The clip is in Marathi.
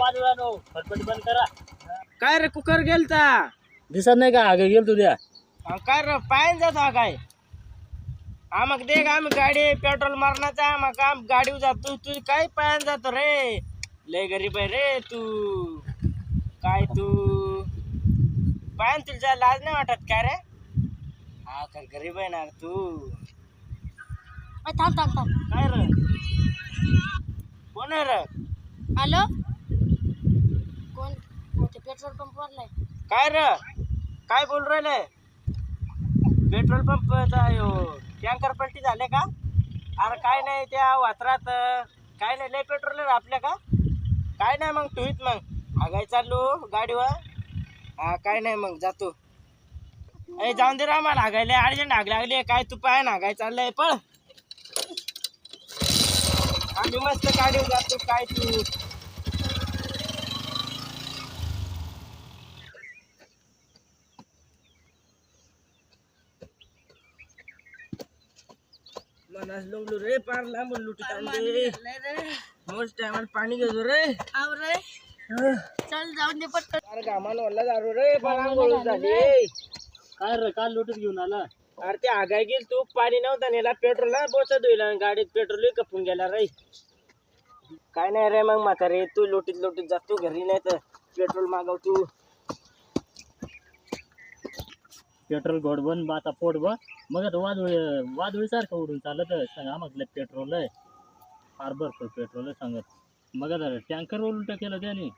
वानू फटफट बंद करा. काय रे कुकर गेलता? दिसत नाही का? आगे गेल तुझ्या काय रे पायन जातो काय? आमक देख आम्ही गाडी पेट्रोल मारण्याचा आमक आम गाडीवर जातो तू काय पायन जातो रे? लय गरीब आहे रे तू. काय तू? पायन तुझ्या लाज नाही वाटत काय रे? हा काय गरीब आहे ना तू? थांब थांब थांब. काय रे? कोण आहे रे? हॅलो कोण? कोणते पेट्रोल पंप वरलाय काय र? काय बोल राहिले? पेट्रोल पंप टँकर पलटी झाले का? अरे काय नाही त्या वात्रात काय नाही लय पेट्रोल आहे आपल्या का? काय नाही मग तुहीत मग. आगाय चाललो गाडीवर. हा काय नाही मग जातो अरे जाऊन दे रे आम्हाला हागायला अर्जंट हाग लागली काय तू पाय ना हागाय चाललंय पळ. आम्ही मस्त गाडीवर जातो काय तू? मनास रे पार लांब लुटी रे. मोस्ट टायमाला पाणी घेतो रे. आव रे. चल जाऊन दे पटकन. अरे घामान वल्ला दारू रे पार आंघोळ झाली. काय रे काल लोटून घेऊन आला? अरे ते आगाय गेल तू पाणी नव्हता नेला पेट्रोल होईल आणि गाडीत पेट्रोल कपून गेला रे. काय नाही रे मग म्हातारे तू लोटीत लोटीत जातो घरी नाही तर पेट्रोल मागव तू. पेट्रोल घोड बन बाता पोट मग आता वादोळी वादोळी सारखं उडून चालत सांगा म्हटलं पेट्रोल आहे फार भरपूर पेट्रोल आहे सांगत मग आता टँकर उलट केलं त्याने.